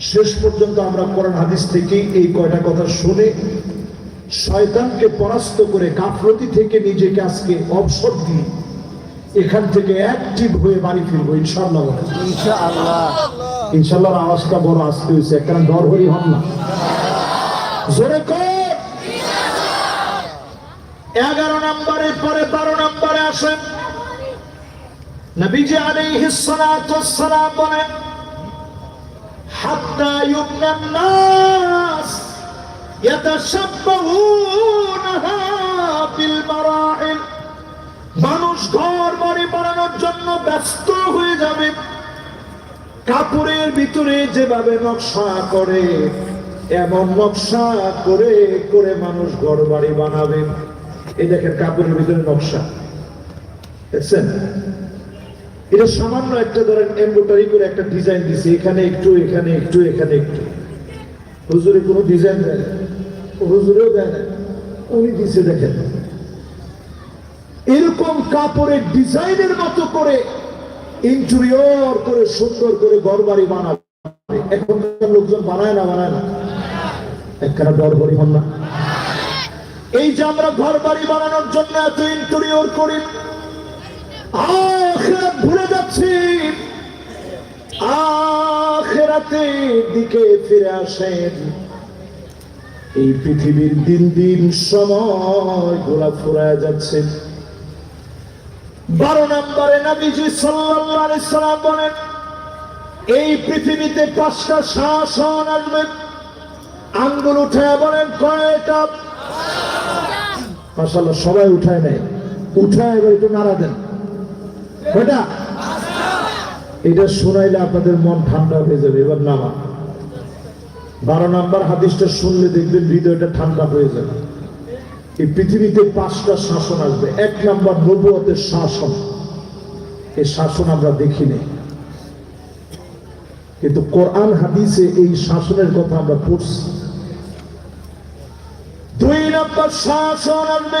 শেষ পর্যন্ত আমরা কোরআন হাদিস থেকে এই কয়টা কথা শুনে শয়তানকে পরাস্ত করে গাফলতি থেকে নিজেকে আজকে অবসর দিয়ে এখান থেকে অ্যাক্টিভ হয়ে বাড়ি ফিরবো ইনশাল্লাহ। ইনশাআল্লাহ। ইনশাল্লাহর আওয়াজটা বড় আসতে হয়েছে কারণ ডর হরি হন না। জোরে এগারো নম্বরের পরে বারো নম্বরে আসেন। নবীজি আলাইহিস সালাতু ওয়াসসালাম বলেন মানুষ ঘর বাড়ি বানানোর জন্য ব্যস্ত হয়ে যাবে। কাপড়ের ভিতরে যেভাবে নকশা করে, এমন নকশা করে করে মানুষ ঘর বাড়ি বানাবে। এই দেখেন, কাপড়ের ভিতরে নকশা। দেখছেন? এটা সামান্য একটা ধরেন এমব্রয়ডারি করে একটা ডিজাইন দিছে, এখানে একটু এখানে একটু এখানে একটু। হুজুরে কোনো ডিজাইন দেয় না। হুজুরেও দেয় না। উনি দিছে দেখেন। এরকম কাপড়ের ডিজাইনের মতো করে ইন্টেরিয়র করে সুন্দর করে ঘর বাড়ি বানাবে। এখন লোকজন বানায় না বানায় না। একখানা ঘর বাড়ি হন না। এই যে আমরা ঘর বাড়ি বানানোর জন্য এত ইন্টেরিয়র করি আখেরাত ভুলে যাচ্ছি। আখেরাতে দিকে ফিরে আসেন। এই পৃথিবীর দিন দিন সময় গোলা ফুরায় যাচ্ছে। বারো নম্বরে নবীজি সাল্লাল্লাহু আলাইহি সাল্লাম বলেন এই পৃথিবীতে পাঁচটা শাসন আসবে। আঙ্গুল উঠায় বলেন কয়টা? মাশাআল্লাহ সবাই উঠায় নেয়। উঠায় এবার একটু নাড়া দেন। কয়টা এটা শোনাইলে আপনাদের মন ঠান্ডা হয়ে যাবে, এবার নামা। বারো নাম্বার হাদিসটা শুনলে দেখবেন হৃদয়টা ঠান্ডা হয়ে যাবে। এই পৃথিবীতে পাঁচটা শাসন আসবে। এক নাম্বার নবুয়তের শাসন। এই শাসন আমরা দেখি নাই কিন্তু কোরআন হাদিসে এই শাসনের কথা আমরা পড়ছি। দুই নম্বর শাসন আসবে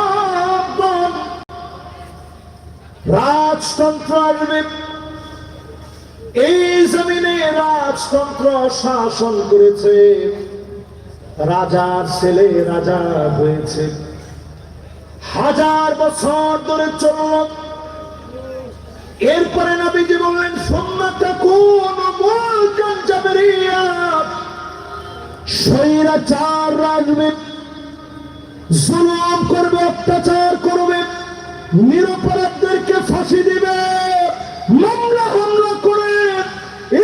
রাজতন্ত্র আসবে। এই জমিনে রাজতন্ত্র শাসন করেছে। রাজার ছেলে রাজা হয়েছে। হাজার বছর ধরে চলল। এরপরে নবীজি বললেন সোমনাথা কোন স্বৈরাচার রাজবে জুলুম করবে, অত্যাচার করবে। নিরপরাধদেরকে ফাঁসি দিবে। মামলা, হামলা করে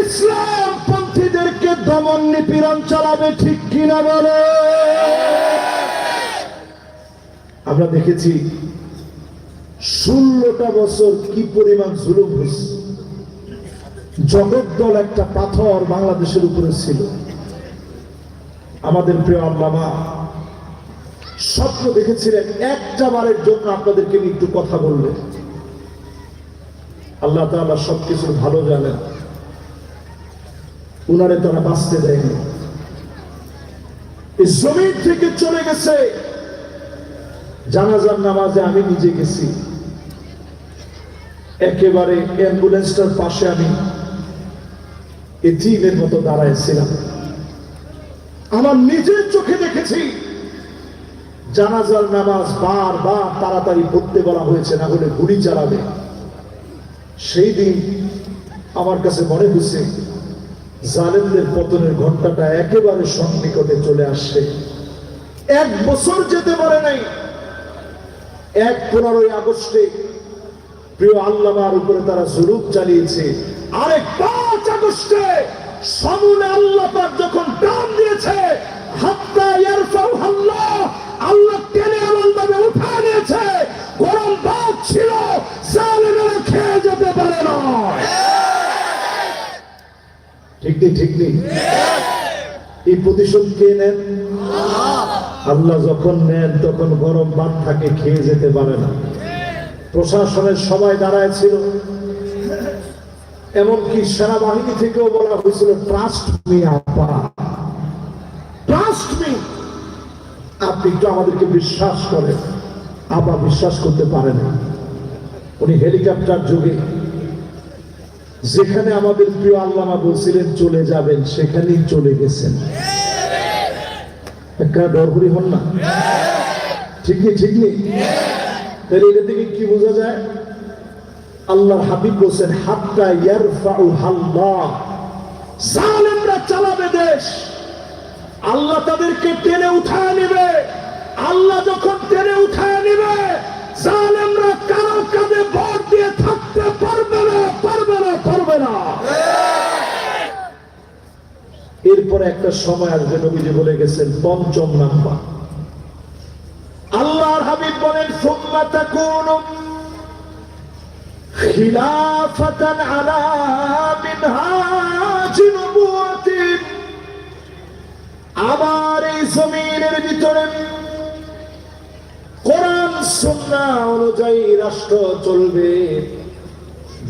ইসলাম পন্থীদেরকে দমন নিপীড়ন চালাবে, ঠিক কিনা বলে? আমরা দেখেছি ষোলোটা বছর কি পরিমাণ জুলুম হয়েছে। জগদ্দল একটা পাথর বাংলাদেশের উপরে ছিল। আমাদের প্রিয় আল্লামা স্বপ্ন দেখেছিলেন, একটা বারের জন্য আপনাদেরকে একটু কথা বললেন আল্লাহ তাআলা সবকিছুর ভালো জানেন। উনারে তারা বাঁচতে দেয়নি। জমিন থেকে চলে গেছে। জানাজার নামাজে আমি নিজে গেছি। একেবারে অ্যাম্বুলেন্সটার পাশে আমি এটিমের মতো দাঁড়াইছিলাম আমার নিজের চোখে দেখেছি। জানাজার নামাজ বার বার তাড়াতাড়ি পড়তে বলা হয়েছে, না হলে গুলি চালাবে। সেই দিন আমার কাছে মনে হয়েছে, জালেমদের পতনের ঘন্টাটা একেবারে সন্নিকটে চলে আসছে। এক বছর যেতে পারে নাই। এক পনেরোই আগস্টে প্রিয় আল্লামার উপরে তারা জুলুম চালিয়েছে। আরেক পাঁচ আগস্টে সমূলে আল্লাহ যখন ডান দিয়েছে, হাত্তা ইয়ারফাউ আল্লাহ আল্লাহ এমন ভাবে উঠা নিয়েছে, গরম ছিল খেয়ে যেতে পারে না। ঠিক নেই ঠিক নেই। এই প্রতিশোধ কে নেন? আল্লাহ যখন নেন, তখন গরম ভাত থাকে খেয়ে যেতে পারে না। প্রশাসনের সবাই দাঁড়ায় ছিল। এমনকি সেনাবাহিনী থেকেও বলা হয়েছিল ট্রাস্ট মি আপা ট্রাস্ট মি আপনি একটু আমাদেরকে বিশ্বাস করেন। আপা বিশ্বাস করতে পারে না উনি হেলিকপ্টার যোগে যেখানে আমাদের প্রিয় আল্লামা বলছিলেন, চলে যাবেন। সেখানেই চলে গেছেন। ডরহরি হন না? ঠিক নেই ঠিক নেই? তাহলে এটা থেকে কি বোঝা যায়? আল্লাহর হাবিব বলছেন, হাত্তা ইয়ারফাউ হাল্লাহ জালেমরা চালাবে দেশ। আল্লাহ তাদেরকে টেনে উঠায় নেবে। আল্লাহ যখন টেনে উঠায় নেবে এরপরে একটা সময় আসবে, নবীজি বলে গেছেন, পঞ্চম নাম্বার। আল্লাহর হাবিব বলেন, সুম্মা তাকুনু খিলাফাতান আলা আবার এই জমিনের ভিতরে কোরআন সুন্নাহ অনুযায়ী রাষ্ট্র চলবে।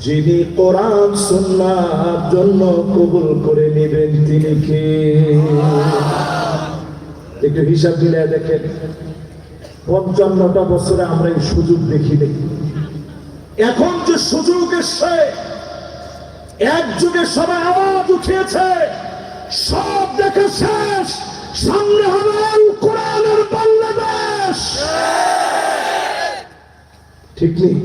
যিনি কোরআন সুন্নাহর জন্য কবুল করে নেবেন তিনি কে? একটু হিসাব দিলে দেখেন। পঞ্চান্নটা বছরে আমরা এই সুযোগ দেখি দেখি এখন যে সুযোগ এসছে এক যুগে সবাই আওয়াজ উঠিয়েছে। সব দেখে শেষ। সামনে হবে কোরআনের বাংলাদেশ। ঠিক নেই?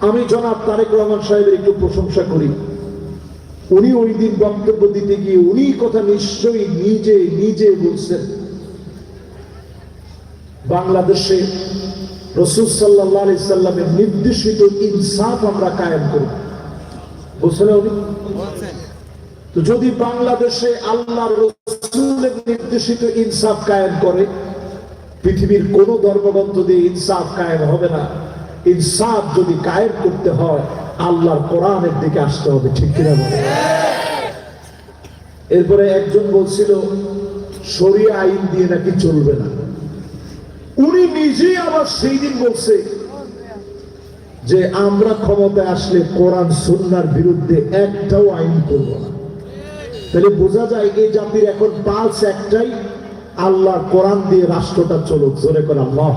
আমি জনাব তারেক রহমান সাহেবের একটু প্রশংসা করি। উনি ওই দিন বক্তব্য দিতে গিয়ে উনি কথা নিশ্চয়ই নিজে নিজে বলছেন। বাংলাদেশে রসুল সাল্লাহ সাল্লামের নির্দেশিত ইনসাফ আমরা কায়েম করি। বুঝলেন উনি? তো যদি বাংলাদেশে আল্লাহ রসুলের নির্দেশিত ইনসাফ কায়েম করে, পৃথিবীর কোন ধর্মগ্রন্থ দিয়ে ইনসাফ কায়েম হবে না। ইনসাফ যদি কায়েম করতে হয়, আল্লাহর কোরআনের দিকে আসতে হবে, ঠিক কিনা এরপরে একজন বলছিল, শরিয়া আইন দিয়ে নাকি চলবে না? উনি নিজেই আবার সেই দিন বলছে যে, আমরা ক্ষমতায় আসলে কোরআন, সুন্নার বিরুদ্ধে একটাও আইন করব না। তাহলে বোঝা যায় এই জাতির এখন পালস একটাই, আল্লাহর কোরআন দিয়ে রাষ্ট্রটা চলুক, জোরে করে আল্লাহ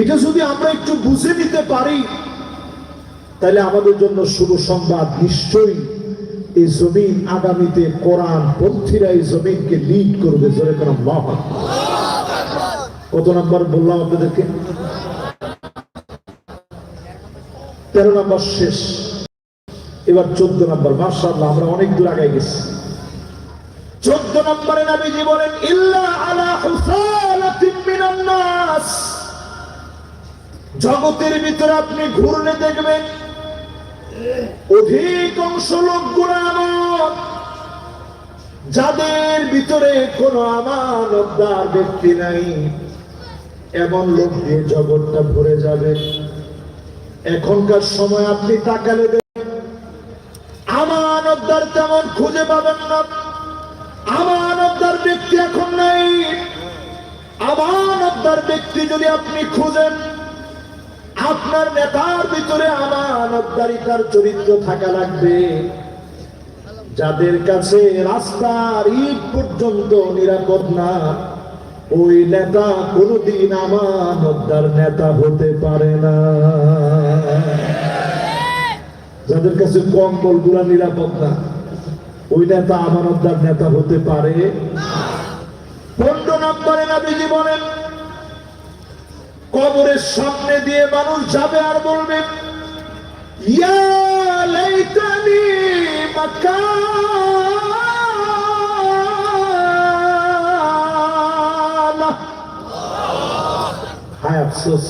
এটা যদি আমরা একটু বুঝে নিতে পারি, তাহলে আমাদের জন্য শুভ সংবাদ নিশ্চয়ই এই জমিন আগামীতে কোরআন পন্থীরা এই জমিনকে লিড করবে, জোরে করে আল্লাহ। কত নম্বর বললাম আপনাদেরকে? তেরো নম্বর শেষ। এবার চোদ্দ নাম্বার মার্শাল্লাহ আমরা অনেক দূর আগে গেছি। চোদ্দ নম্বরে নবীজি বলেন, ইল্লা আলা হুসালাতিন জগতের ভিতরে আপনি ঘুরলে দেখবেন অধিকাংশ লোকগুলো এমন যাদের ভিতরে কোনো আমানতদার ব্যক্তি নাই, এমন লোক দিয়ে জগৎটা ভরে যাবে। এখনকার সময় আপনি তাকালে তেমন খুঁজে পাবেন না, আমানতদার ব্যক্তি এখন নেই। আমানতদার ব্যক্তি যদি আপনি খুঁজেন, আপনার নেতার ভিতরে আমানতদারিতার চরিত্র থাকা লাগবে। যাদের কাছে রাস্তার ইট পর্যন্ত নিরাপদ না, ওই নেতা কোনদিন আমানতদার নেতা হতে পারে না। যাদের কাছে কম্বলগুলা নিরাপদ না ওই নেতা আমানতদার নেতা হতে পারে। পনেরো নম্বরে বলেন, কবরের সামনে দিয়ে মানুষ যাবে আর বলবে হায় আফসোস,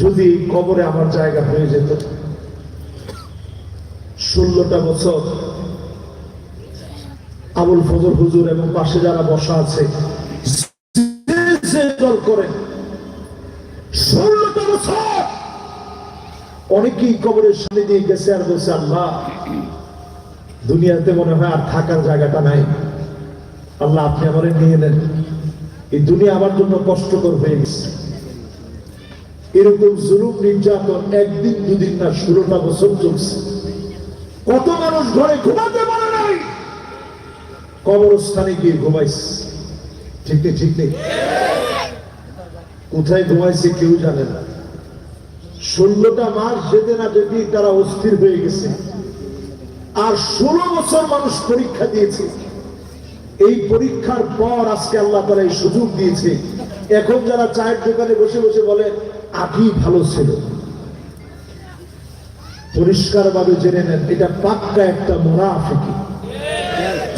যদি কবরে আমার জায়গা হয়ে যেত, ষোলোটা বছর আবুল ফজর হুজুর এবং পাশে যারা বসা আছে অনেকেই কবরের সামনে দিয়ে গেছে আর বলছে, আল্লাহ, দুনিয়াতে মনে হয় আর থাকার জায়গাটা নাই। আল্লাহ, আপনি আমারে নিয়ে নেন। এই দুনিয়া আমার জন্য কষ্টকর হয়ে গেছে। এরকম জুলুম নির্যাতন একদিন দুদিন না, ষোলোটা বছর চলছে। কত মানুষ ঘরে ঘুমাতে পারে কবরস্থানে গিয়ে ঘুমাইছে ঠিক নেই ঠিক নেই? কোথায় ঘুমাইছে কেউ জানে না। ষোলোটা মাস যেতে না যেতেই তারা অস্থির হয়ে গেছে। আর ষোলো বছর মানুষ পরীক্ষা দিয়েছে। এই পরীক্ষার পর আজকে আল্লাহ তারা এই সুযোগ দিয়েছে। এখন যারা চায়ের দোকানে বসে বসে বলে আগে ভালো ছিল পরিষ্কার ভাবে জেনে নেন, এটা পাক্কা একটা মোনাফিকি।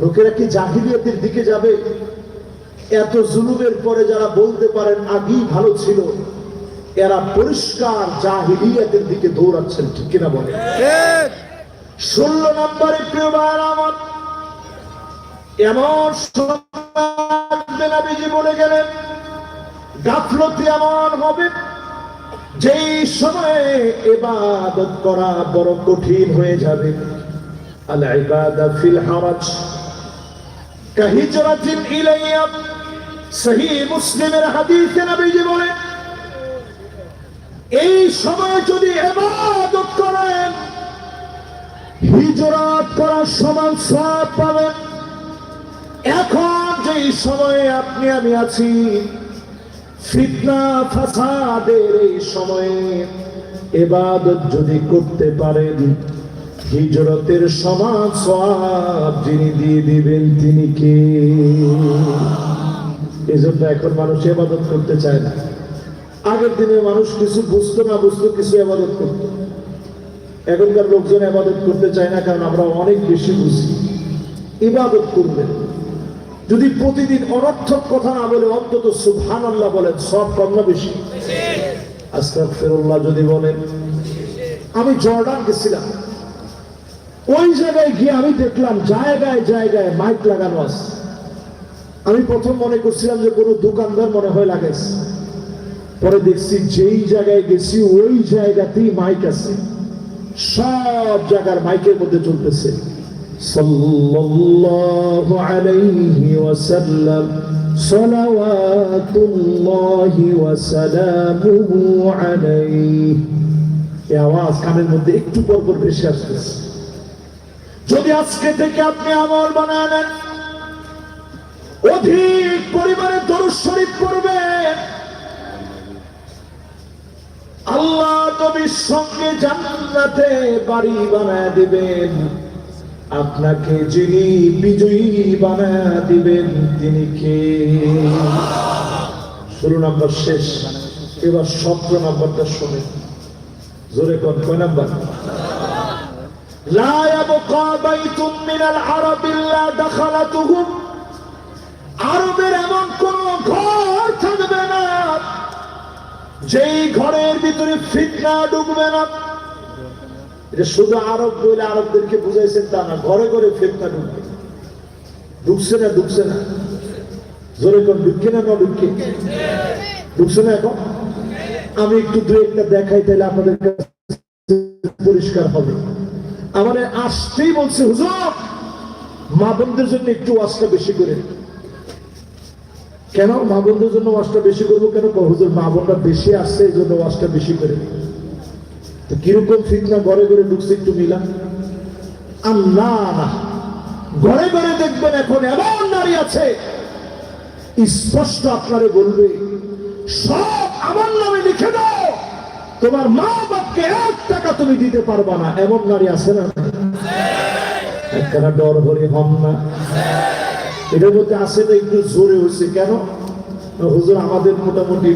লোকেরা কি জাহিলিয়াতের দিকে যাবে? এত জুলুমের পরে যারা বলতে পারেন আগেই ভালো ছিল এরা পরিষ্কার জাহিলিয়াতের দিকে দৌড়াচ্ছেন ঠিক কিনা বলে ষোলো নম্বরে প্রিয় ভাইয়ের আমার এমন সময় বলে গেলেন গাফলতি এমন হবে যেই সময়ে এবাদত করা বড় কঠিন হয়ে যাবে। আল ইবাদা ফিল হারাজ। কাহিজরাতিন ইলাইয়া সহিহ মুসলিমের হাদিসে নবীজি বলে, এই সময় যদি ইবাদত করেন, হিজরত করার সমান সব পাবেন। এখন যেই সময়ে আপনি, আমি আছি, ফিতনা ফাসাদের এই সময়ে এবাদত যদি করতে পারেন হিজরতের সমান সব যিনি দিয়ে দিবেন তিনি কে? এই জন্য এখন মানুষ এবাদত করতে চায় না। আগের দিনে মানুষ কিছু বুঝতো না, বুঝতো কিছু এবাদত করত। এখনকার লোকজন এবাদত করতে চায় না, কারণ আমরা অনেক বেশি বুঝি। ইবাদত করবেন। যদি প্রতিদিন অনর্থক কথা না বলে, অন্তত সুবহান আল্লাহ বলেন সব কম বেশি? আস্তাক ফেরুল্লাহ যদি বলেন। আমি জর্ডান গেছিলাম। ওই জায়গায় গিয়ে আমি দেখলাম জায়গায় জায়গায় মাইক লাগানো আছে। আমি প্রথম মনে করছিলাম যে কোনো দোকানদার মনে হয় লাগাইছে পরে দেখছি যেই জায়গায় গেছি, ওই জায়গাতেই মাইক আছে। সব জায়গার মাইকের মধ্যে চলতেছে। আওয়াজ কানের মধ্যে একটু পর পর ভেসে আসতেছে। যদি আজকে থেকে আপনি আমল বানায় নেন, অধিক পরিমাণে দরুদ শরীফ করবেন আল্লাহ নবীর সঙ্গে জান্নাতে বাড়ি বানায় দিবেন। আপনাকে যিনি বিজয়ী বানায় দিবেন, তিনি কে? ষোলো নম্বর শেষ। এবার সতেরো নম্বরটা শুনে জোরে কন, কয় নাম্বার? لا يبقى بيت من العرب إلا دخلته আরবের এমন কোন ঘর থাকবে না যেই ঘরের ভিতরে ফিতনা ঢুকবে না এটা শুধু আরব বলে আরবদেরকে বুঝাইছেন তা না ঘরে ঘরে ফিতনা ঢুকবে ঢুকছে না ঢুকছে না জোরে কোন ঢুকছে না না ঢুকছে ঢুকছে না এখন আমি একটু দু একটা দেখাই তাহলে আপনাদের কাছে পরিষ্কার হবে আমার আসতেই বলছে, হুজুর, মা বোনদের জন্য একটু ওয়াজটা বেশি করে কেন? মা বোনদের জন্য ওয়াজটা বেশি করব কেন? হুজুর, মা বোনরা বেশি আসছে এই জন্য ওয়াজটা বেশি করে তো কীরকম ফিতনা, ঘরে ঘরে ঢুকছে একটু মিলা। আল্লাহ, ঘরে ঘরে দেখবেন এখন এমন নারী আছে, স্পষ্ট আপনারে বলবে, সব আমার নামে লিখে দাও। তোমার মা বাপকে এক টাকা তুমি দিতে পারবা না, এমন নারী আছে না? ডর হম না। এটার মধ্যে একটু জোরে হয়েছে কেন? হুজুর, আমাদের মোটামুটি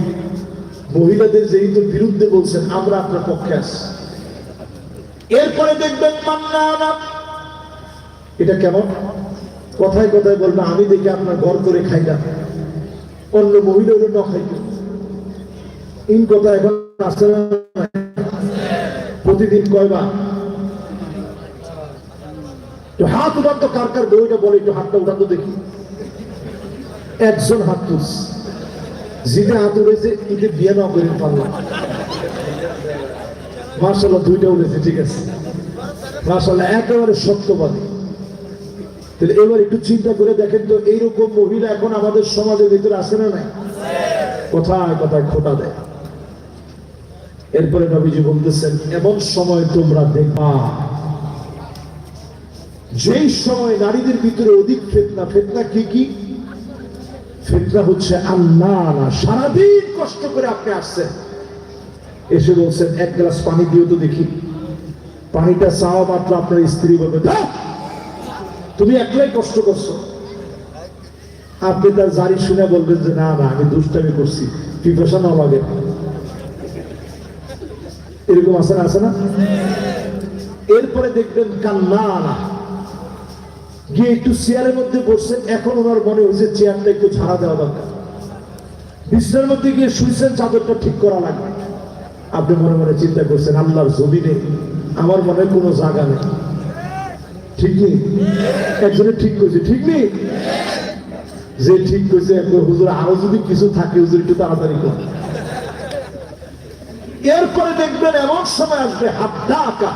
মহিলাদের যেহেতু বিরুদ্ধে বলছেন, আমরা আপনার পক্ষে আছি। এরপরে দেখবেন মান্না এটা কেমন? কথায় কথায় বলবে, আমি দেখি আপনার ঘর করে খাই না অন্য মহিলা হলে ন খাইত ইন কথা এখন প্রতিদিন কয়বার? তো হাত উঠান তো, কার কার বইটা বলে, একটু হাতটা উঠান তো দেখি। একজন হাত তুলস জিতে হাত উঠেছে কিন্তু বিয়ে না করে পারলাম মার্শাল্লাহ দুইটা উঠেছে ঠিক আছে। মার্শাল্লাহ একেবারে সত্যবাদী। তাহলে এবার একটু চিন্তা করে দেখেন তো, এইরকম মহিলা এখন আমাদের সমাজের ভিতরে আসে না নাই? কোথায় কোথায় খোটা দেয়? এরপরে নবীজি বলতেছেন এমন সময় তোমরা দেখবা যেই সময় নারীদের ভিতরে অধিক ফেতনা ফেতনা কি কি? ফেতনা হচ্ছে আল্লাহ না সারাদিন কষ্ট করে আপনি আসছেন। এসে বলছেন এক গ্লাস পানি দিও তো দেখি। পানিটা চাওয়া মাত্র আপনার স্ত্রী বলবে "দাও, তুমি একলাই কষ্ট করছ। আপনি তার জারি শুনে বলবেন যে না না আমি দুষ্টামি করছি পিপাসা না লাগে। এরকম আছে না আছে না? এরপরে দেখবেন কান্না না গিয়ে একটু চেয়ারের মধ্যে বসছেন, এখন ওনার মনে হয়েছে চেয়ারটা একটু ঝাড়া দেওয়া দরকার। বিছনার মধ্যে গিয়ে শুয়েছেন চাদরটা ঠিক করা লাগবে। আপনি মনে মনে চিন্তা করছেন, আল্লাহর জমিনে আমার মনে কোনো জায়গা নেই। ঠিক নেই? একজনে ঠিক করছে ঠিক নেই? যে ঠিক করছে হুজুর, আরও যদি কিছু থাকে, হুজুর একটু তাড়াতাড়ি কর এরপরে দেখবেন এমন সময় আসবে, হাত ডাকা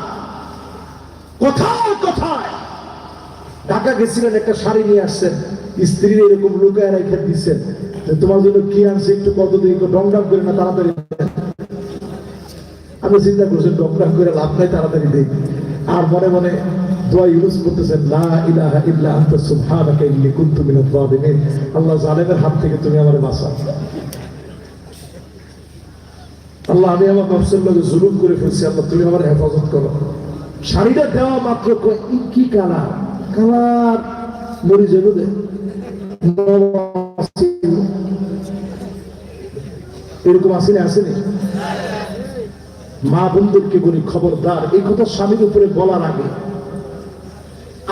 কোথায় কোথায়? ঢাকা গেছিলেন, একটা শাড়ি নিয়ে আসছেন। স্ত্রীর এরকম লুকায় রেখে দিচ্ছেন তোমার জন্য কি আনছে একটু কত দিন ডং ডাক করে না, তাড়াতাড়ি আমি চিন্তা করছি ডং ডাক করে লাভ নাই, তাড়াতাড়ি দেই। আর মনে মনে দোয়া ইউজ করতেছেন, লা ইলাহা ইল্লা আনতা সুবহানাকা ইন্নী কুনতু মিনাজ জালিমিন আল্লাহ জালেমের হাত থেকে তুমি আমারে বাঁচাও। আল্লাহ, আমি আমার নফসের লোকে জুলুম করে ফেলছি, আল্লাহ, তুমি আমার হেফাজত করো। শাড়িটা দেওয়া মাত্র কি কালার? কালার মরি যাবে এরকম আসেনি আসেনি? মা বন্ধুকে বলি, খবরদার, এই কথা স্বামীর উপরে বলার আগে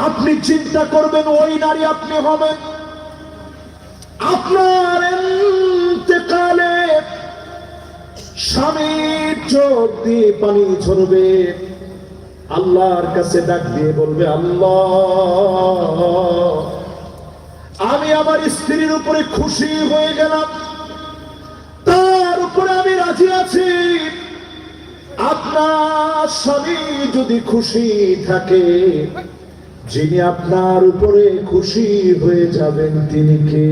আপনি চিন্তা করবেন, ওই নারী আপনি হবেন। আপনার স্বামীর চোখ দিয়ে পানি ঝরবে। আল্লাহর কাছে ডাক দিয়ে বলবে, আল্লাহ, আমি আমার স্ত্রীর উপরে খুশি হয়ে গেলাম। তার উপরে আমি রাজি আছি। আপনার স্বামী যদি খুশি থাকে, যিনি আপনার উপরে খুশি হয়ে যাবেন তিনি কে?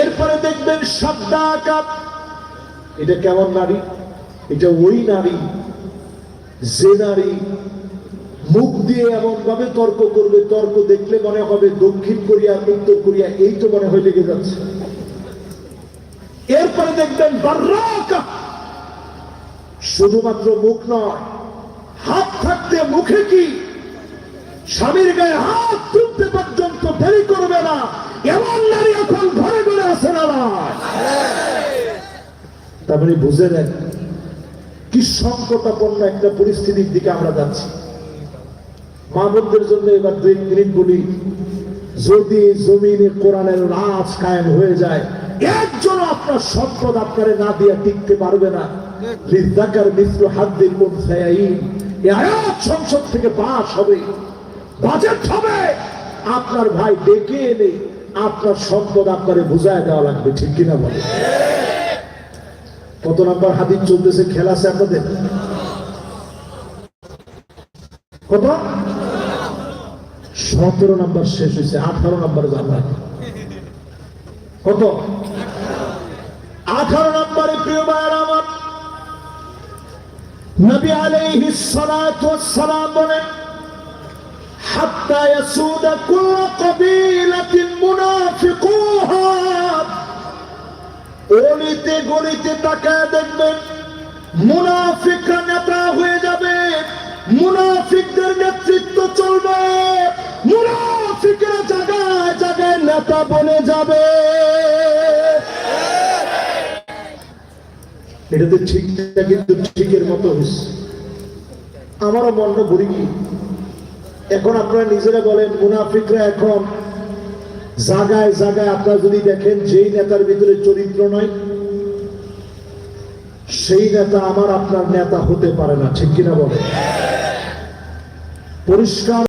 এরপরে দেখবেন শব্দাকাপ এটা কেমন নারী? এটা ওই নারী, যে নারী মুখ দিয়ে এমন ভাবে তর্ক করবে, তর্ক দেখলে মনে হবে দক্ষিণ কোরিয়া উত্তর কোরিয়া, এই তো মনে হয় লেগে যাচ্ছে। এরপরে দেখবেন শুধুমাত্র মুখ নয়, হাত থাকতে মুখে কি? স্বামীর গায়ে হাত তুলতে পর্যন্ত দেরি করবে না। এমন নারী এখন ঘরে ঘরে আসে না নয়। তার মানে বুঝে নেন কি সংকটাপন্ন একটা পরিস্থিতির দিকে আমরা যাচ্ছি জন্য এবার দুই মিনিট বলি, যদি জমিনে কোরআনের রাজ কায়েম হয়ে যায় একজন আপনার সম্পদ আপনারে না দিয়ে টিকতে পারবে না লিজাকার মিশ্র হাত দিয়ে কোন সংসদ থেকে পাস হবে, বাজেট হবে আপনার ভাই ডেকে এনে আপনার সম্পদ আপনারে বুঝায় দেওয়া লাগবে, ঠিক কিনা বলে কত নাম্বার হাদিস চলতেছে, খেলা আছে আপনাদের? কত? সতেরো নাম্বার শেষ হয়েছে, আঠারো নাম্বার জানলাম। কত? আঠারো নাম্বারে প্রিয় ভাইয়ের আমার নবী আলাইহিস সালাম বলেন হাত্তা ইয়াসুদা কুল্লু কাবিলাতিন মুনাফিকুহা। অলিতে গলিতে তাকায় দেখবেন মুনাফিকরা নেতা হয়ে যাবে, মুনাফিকদের নেতৃত্ব চলবে, মুনাফিকরা জায়গায় জায়গায় নেতা বনে যাবে। এটাতে ঠিকটা কিন্তু ঠিকের মতো হয়েছে আমারও মনটা ভরি এখন আপনারা নিজেরা বলেন, মুনাফিকরা এখন জাগায় জাগায় আপনারা যদি দেখেন, যেই নেতার ভিতরে চরিত্র নয়, সেই নেতা আমার আপনার নেতা হতে পারে না, ঠিক কিনা বলে পরিষ্কার